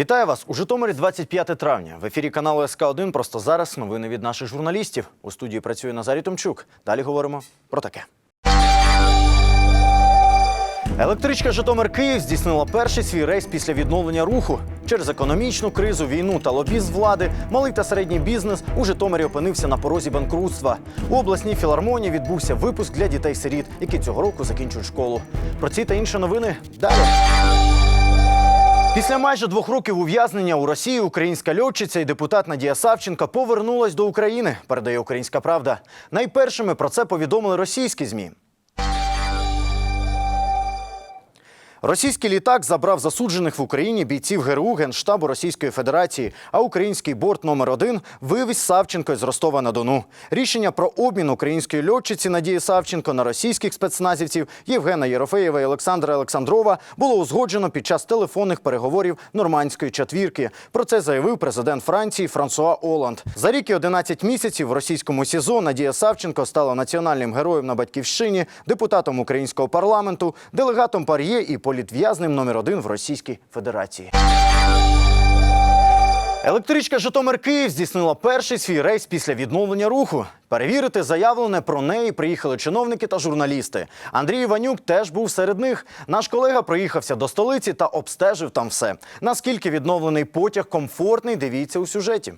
Вітаю вас у Житомирі 25 травня. В ефірі каналу СК 1 Просто зараз новини від наших журналістів. У студії працює Назарій Томчук. Далі говоримо про таке. Електричка Житомир Київ здійснила перший свій рейс після відновлення руху. Через економічну кризу, війну та лобізм влади малий та середній бізнес у Житомирі опинився на порозі банкрутства. У обласній філармонії відбувся випуск для дітей-сиріт, які цього року закінчують школу. Про ці та інші новини далі. Після майже двох років ув'язнення у Росії українська льотчиця і депутат Надія Савченка повернулась до України. Передає Українська Правда. Найпершими про це повідомили російські змі. Російський літак забрав засуджених в Україні бійців ГРУ Генштабу Російської Федерації, а український борт номер 1 вивіз Савченко з Ростова на Дону. Рішення про обмін української льотчиці Надії Савченко на російських спецназівців Євгена Єрофеєва і Олександра Олександрова було узгоджено під час телефонних переговорів нормандської четвірки. Про це заявив президент Франції Франсуа Оланд. За рік і 11 місяців в російському СІЗО Надія Савченко стала національним героєм на батьківщині, депутатом українського парламенту, делегатом Пар'є і політв'язним номер один в Російській Федерації. Електричка Житомир Київ здійснила перший свій рейс після відновлення руху. Перевірити заявлене про неї приїхали чиновники та журналісти. Андрій Іванюк теж був серед них. Наш колега проїхався до столиці та обстежив там все. Наскільки відновлений потяг комфортний, дивіться у сюжеті.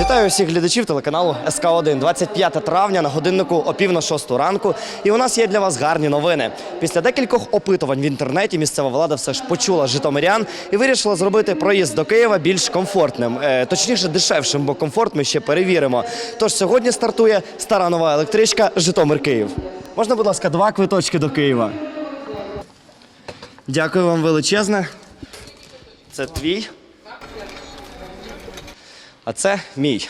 Вітаю всіх глядачів телеканалу СК 1 25 травня на годиннику о пів на шосту ранку. І у нас є для вас гарні новини. Після декількох опитувань в інтернеті місцева влада все ж почула житомирян і вирішила зробити проїзд до Києва більш комфортним, Е, точніше дешевшим, бо комфорт ми ще перевіримо. Тож сьогодні стартує стара нова електричка Житомир Київ. Можна, будь ласка, два квиточки до Києва. Дякую вам величезне. Це твій. А це мій.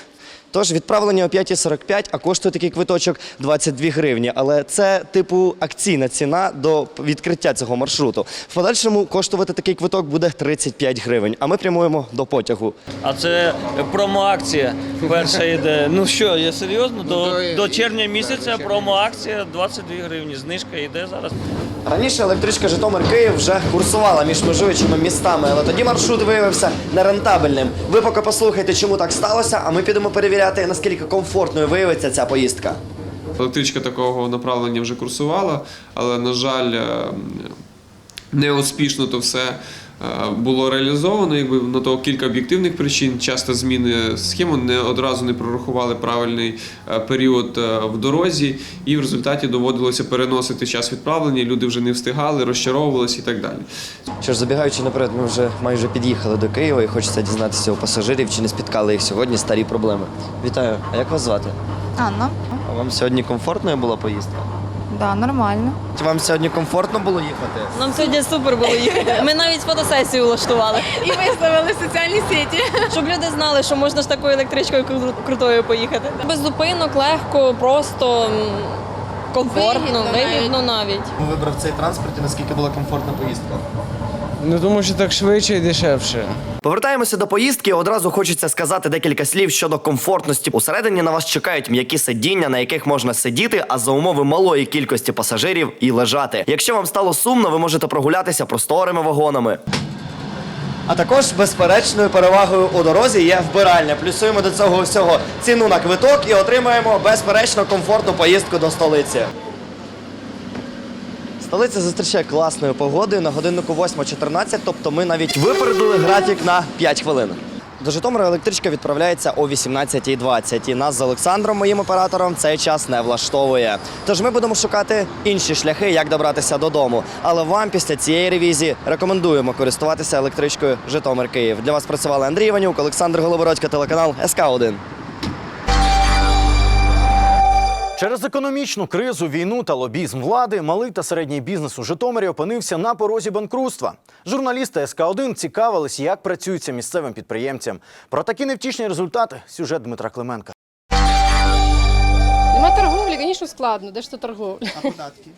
Тож відправлення о 5.45, а коштує такий квиточок 22 гривні. Але це типу акційна ціна до відкриття цього маршруту. В подальшому коштувати такий квиток буде 35 гривень. А ми прямуємо до потягу. А це промо-акція перша йде. Ну що, я серйозно? До, до червня місяця промо-акція 22 гривні. Знижка йде зараз. Раніше електричка Житомир Київ вже курсувала між межуючими містами, але тоді маршрут виявився нерентабельним. Ви поки послухайте, чому так сталося, а ми підемо перевіряти, наскільки комфортною виявиться ця поїздка. Електричка такого направлення вже курсувала, але, на жаль, е, неуспішно то все було реалізовано. Якби на то кілька об'єктивних причин. Часто зміни схеми не одразу не прорахували правильний е, період е, в дорозі, і в результаті доводилося переносити час відправлення. Люди вже не встигали, розчаровувалися і так далі. Що ж, забігаючи наперед, ми вже майже під'їхали до Києва і хочеться дізнатися у пасажирів, чи не спіткали їх сьогодні старі проблеми. Вітаю, а як вас звати? Анна. А вам сьогодні комфортною була поїздка? Да, нормально. Чи вам сьогодні комфортно було їхати? Нам сьогодні супер було їхати. Ми навіть фотосесію влаштували, І виставили в соціальні сіті. щоб люди знали, що можна ж такою електричкою крутою поїхати. Без зупинок, легко, просто комфортно, Вигідно вигідно навіть. Вибрав цей транспорт і наскільки була комфортна поїздка? Ну тому що так швидше і дешевше. Повертаємося до поїздки. Одразу хочеться сказати декілька слів щодо комфортності. Усередині на вас чекають м'які сидіння, на яких можна сидіти, а за умови малої кількості пасажирів і лежати. Якщо вам стало сумно, ви можете прогулятися просторими вагонами. А також безперечною перевагою у дорозі є вбиральня. Плюсуємо до цього всього ціну на квиток і отримаємо безперечно комфортну поїздку до столиці. Столиця зустрічає класною погодою на годиннику 8.14, тобто ми навіть випередили графік на 5 хвилин. До Житомира електричка відправляється о 18.20 і нас з Олександром, моїм оператором, цей час не влаштовує. Тож ми будемо шукати інші шляхи, як добратися додому. Але вам після цієї ревізії рекомендуємо користуватися електричкою Житомир Київ. Для вас працювали Андрій Іванюк, Олександр Голобородько, телеканал СК 1 Через економічну кризу, війну та лобізм влади малий та середній бізнес у Житомирі опинився на порозі банкрутства. Журналісти СК 1 цікавились, як працюється місцевим підприємцям. Про такі невтішні результати сюжет Дмитра Клименка. Нема торговлі, звісно, складно. Де ж то торговля? А податки?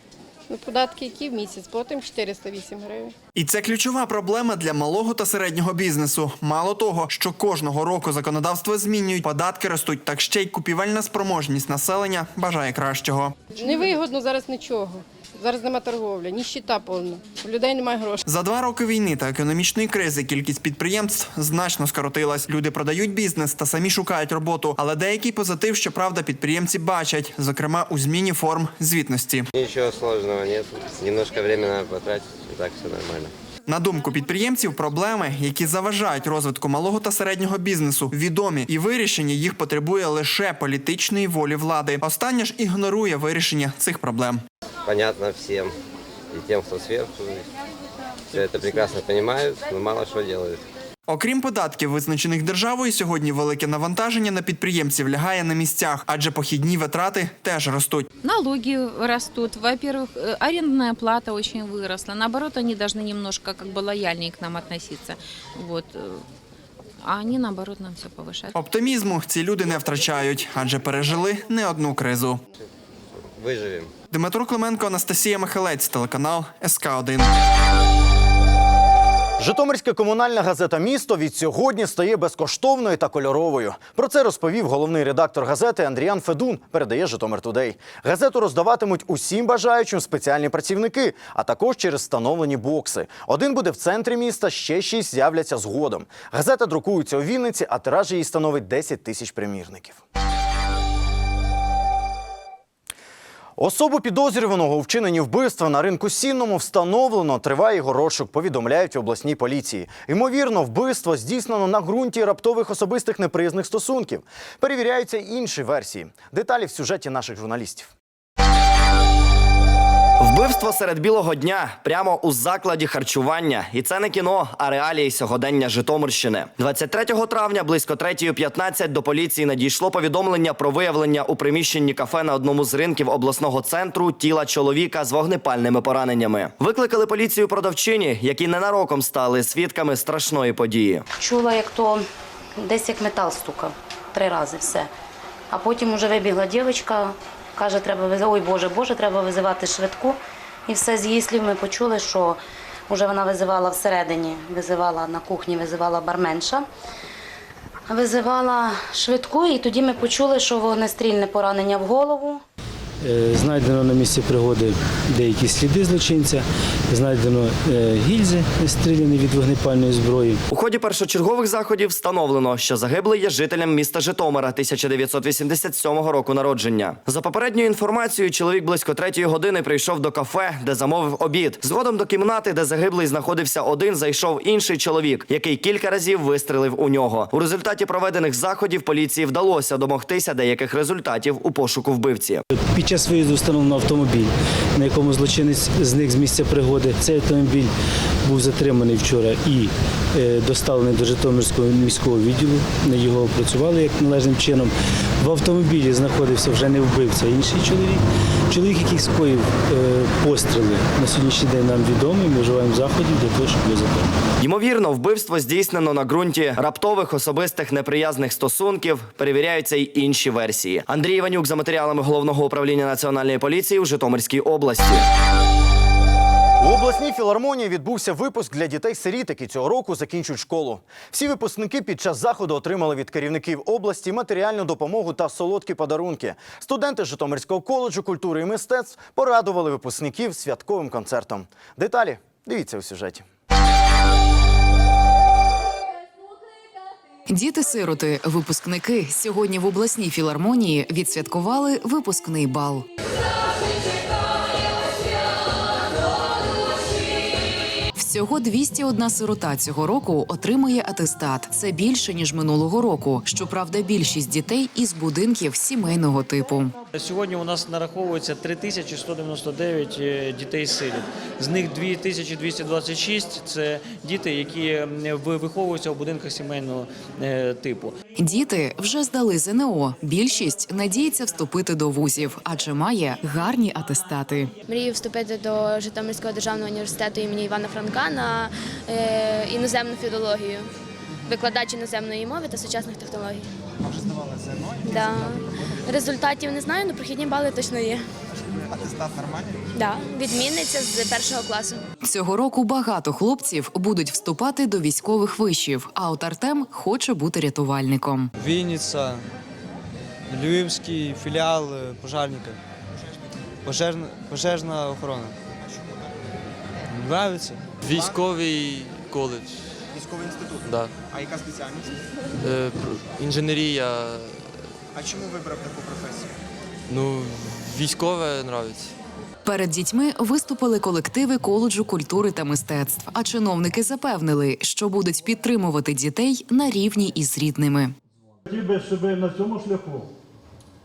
Ну, податки які в місяць? потім 408 гривень. І це ключова проблема для малого та середнього бізнесу. Мало того, що кожного року законодавство змінюють, податки ростуть, так ще й купівельна спроможність населення бажає кращого. Невигодно зараз нічого. Зараз нема торговлі, ніщита повна. У людей немає грошей. За два роки війни та економічної кризи кількість підприємств значно скоротилась. Люди продають бізнес та самі шукають роботу. Але деякий позитив, щоправда, підприємці бачать, зокрема у зміні форм звітності. Ничего сложного нет. Немножко времени надо потратить, так все нормально. На думку підприємців, проблеми, які заважають розвитку малого та середнього бізнесу, відомі, і вирішення їх потребує лише політичної волі влади. Остання ж ігнорує вирішення цих проблем Понятно всем. И тем, кто сверху. Все это прекрасно понимают, но мало что делают. Окрім податків, визначених державою, сьогодні велике навантаження на підприємців лягає на місцях, адже похідні витрати теж ростуть. Налоги растут. Во-первых, э, арендная плата очень выросла. Наоборот, они должны немножко как бы лояльнее к нам относиться. Вот. э, А они, наоборот, нам все повышают. Оптимізму ці люди не втрачають, адже пережили не одну кризу. Выживем. Дмитро Клименко, Анастасія Михалець, телеканал СК 1 Житомирська комунальна газета Місто від сьогодні стає безкоштовною та кольоровою. Про це розповів головний редактор газети Андріан Федун. Передає Житомир Тудей. Газету роздаватимуть усім бажаючим спеціальні працівники, а також через встановлені бокси. Один буде в центрі міста, ще шість з'являться згодом. Газета друкується у Вінниці, а тираж її становить 10 тисяч примірників. Особу підозрюваного у вчиненні вбивства на ринку Сінному встановлено. Триває його розшук, повідомляють в обласній поліції. Ймовірно, вбивство здійснено на ґрунті раптових особистих неприязних стосунків. Перевіряються інші версії. Деталі в сюжеті наших журналістів. Вбивство серед білого дня прямо у закладі харчування. І це не кіно, а реалії сьогодення Житомирщини. 23 травня близько 3.15 до поліції надійшло повідомлення про виявлення у приміщенні кафе на одному з ринків обласного центру тіла чоловіка з вогнепальними пораненнями. Викликали поліцію продавчині, які ненароком стали свідками страшної події. Чула, як то десь як метал стукав три рази все. А потім вже вибігла дівчинка, каже, треба виз- ой Боже, Боже, треба визивати швидку. І все з її слів ми почули, що вже вона визивала всередині, визивала на кухні, визивала барменша, визивала швидку, і тоді ми почули, що вогнестрільне поранення в голову. Е, Знайдено на місці пригоди деякі сліди злочинця, знайдено е, гільзи стріляні від вогнепальної зброї. У ході першочергових заходів встановлено, що загиблий є жителем міста Житомира 1987 року народження. За попередньою інформацією, чоловік близько третьої години прийшов до кафе, де замовив обід. Згодом до кімнати, де загиблий знаходився один, зайшов інший чоловік, який кілька разів вистрелив у нього. У результаті проведених заходів поліції вдалося домогтися деяких результатів у пошуку вбивці. Час виїзду встановлено автомобіль, на якому злочинець зник з місця пригоди. Цей автомобіль був затриманий вчора і е, доставлений до Житомирського міського відділу. Його опрацювали як належним чином. В автомобілі знаходився вже не вбивця, інший чоловік. Чоловік, який скоїв е, постріли, на сьогоднішній день нам відомий. Ми вживаємо заходів для того, щоб його затримати. Ймовірно, вбивство здійснено на ґрунті раптових особистих неприязних стосунків. Перевіряються й інші версії. Андрій Іванюк за матеріалами головного управління національної поліції у Житомирській області. У обласній філармонії відбувся випуск для дітей-сиріт, які цього року закінчують школу. Всі випускники під час заходу отримали від керівників області матеріальну допомогу та солодкі подарунки. Студенти Житомирського коледжу культури і мистецтв порадували випускників святковим концертом. Деталі дивіться у сюжеті. Діти-сироти, випускники сьогодні в обласній філармонії відсвяткували випускний бал. Всього 201 сирота цього року отримує атестат. Це більше ніж минулого року. Щоправда, більшість дітей із будинків сімейного типу. Сьогодні у нас нараховується 3199 е, дітей-сиріт. З них 2226 – це діти, які виховуються у будинках сімейного е, типу. Діти вже здали ЗНО. Більшість надіється вступити до вузів, адже має гарні атестати. Мрію вступити до Житомирського державного університету імені Івана Франка на е, іноземну філологію, викладач іноземної мови та сучасних технологій. А вже здавали ЗНО? Да. Результатів не знаю, але прохідні бали точно є. Атестат нормальний? Да. Відмінниця з першого класу. Цього року багато хлопців будуть вступати до військових вишів. А от Артем хоче бути рятувальником. Вінниця, Львівський філіал пожарника. Пожежна, пожежна охорона. Нравиться. Військовий коледж. Військовий інститут. Да. А яка спеціальність? Е, інженерія. А чому вибрав таку професію? Ну, військове нравиться. Перед дітьми виступили колективи коледжу культури та мистецтв. А чиновники запевнили, що будуть підтримувати дітей на рівні із рідними. Хотів би, щоб на цьому шляху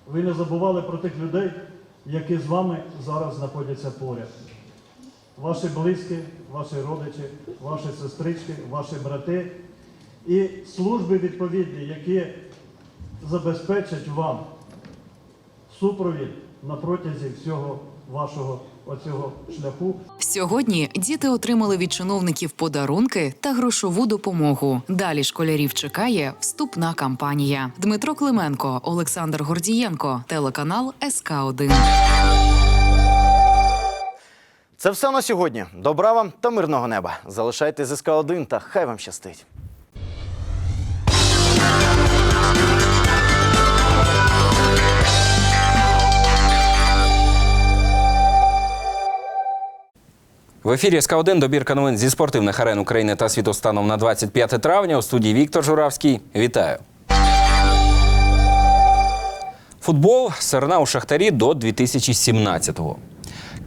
ви не забували про тих людей, які з вами зараз знаходяться поряд. Ваші близькі, ваші родичі, ваші сестрички, ваші брати і служби відповідні, які забезпечать вам супровід на протязі всього вашого оцього шляху. Сьогодні діти отримали від чиновників подарунки та грошову допомогу. Далі школярів чекає вступна кампанія. Дмитро Клименко, Олександр Гордієнко, телеканал СК 1 Це все на сьогодні. Добра вам та мирного неба. Залишайтесь з СК 1 та хай вам щастить. В ефірі СК 1 добірка новин зі спортивних арен України та світу станом на 25 травня. У студії Віктор Журавський. Вітаю. Футбол Серна у Шахтарі до 2017-го.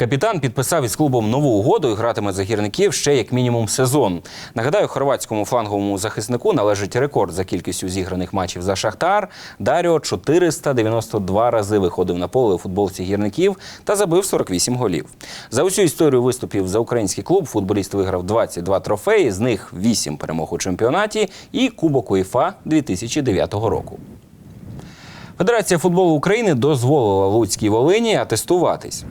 Капітан підписав із клубом нову угоду і гратиме за гірників ще як мінімум сезон. Нагадаю, хорватському фланговому захиснику належить рекорд за кількістю зіграних матчів за Шахтар. Даріо 492 рази виходив на поле у футболці гірників та забив 48 голів. За усю історію виступів за український клуб футболіст виграв 22 трофеї, з них 8 перемог у чемпіонаті і Кубок УЄФА 2009 року. Федерація футболу України дозволила Луцькій Волині атестуватись.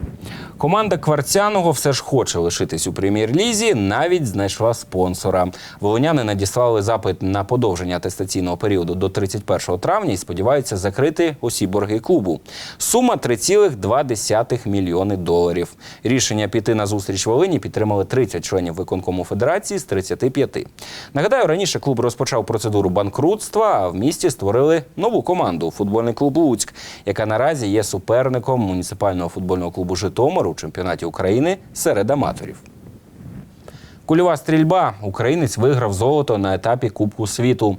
Команда Кварцяного все ж хоче лишитись у прем'єр-лізі, навіть знайшла спонсора. Волиняни надіслали запит на подовження атестаційного періоду до 31 травня і сподіваються закрити усі борги клубу. Сума 3,2 мільйони доларів. Рішення піти на зустріч Волині підтримали 30 членів виконкому федерації з 35. Нагадаю, раніше клуб розпочав процедуру банкрутства, а в місті створили нову команду футбольний клуб Луцьк, яка наразі є суперником муніципального футбольного клубу Житомир у чемпіонаті України серед аматорів. Кульова стрільба. Українець виграв золото на етапі Кубку світу.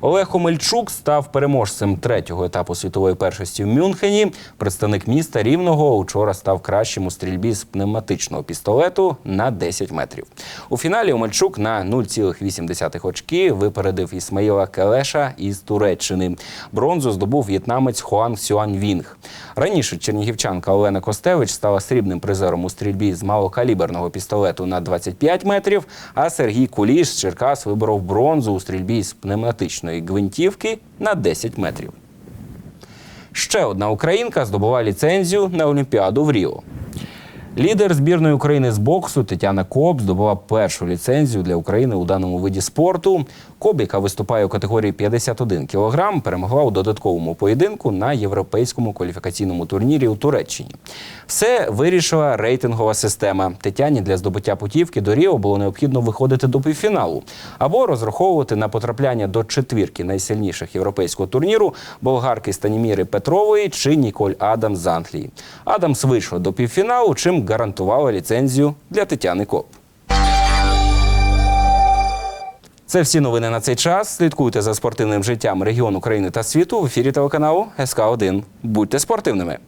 Олег Омельчук став переможцем третього етапу світової першості в Мюнхені. Представник міста Рівного учора став кращим у стрільбі з пневматичного пістолету на 10 метрів. У фіналі Омельчук на 0,8 очки випередив Ісмаїла Келеша із Туреччини. Бронзу здобув в'єтнамець Хуан Сюань Вінг. Раніше чернігівчанка Олена Костевич стала срібним призером у стрільбі з малокаліберного пістолету на 25 метрів, а Сергій Куліш з Черкас виборов бронзу у стрільбі з пневматичної гвинтівки на 10 метрів. Ще одна українка здобула ліцензію на Олімпіаду в Ріо. Лідер збірної України з боксу Тетяна Коб здобула першу ліцензію для України у даному виді спорту. Коб, яка виступає у категорії 51 кг, перемогла у додатковому поєдинку на європейському кваліфікаційному турнірі у Туреччині. Все вирішила рейтингова система. Тетяні для здобуття путівки до Ріо було необхідно виходити до півфіналу або розраховувати на потрапляння до четвірки найсильніших європейського турніру болгарки Станіміри Петрової чи Ніколь Адамс з Англії. Адамс вийшла до півфіналу, чим гарантувала ліцензію для Тетяни Коп. Це всі новини на цей час. Слідкуйте за спортивним життям регіону України та світу в ефірі телеканалу СК 1 Будьте спортивними.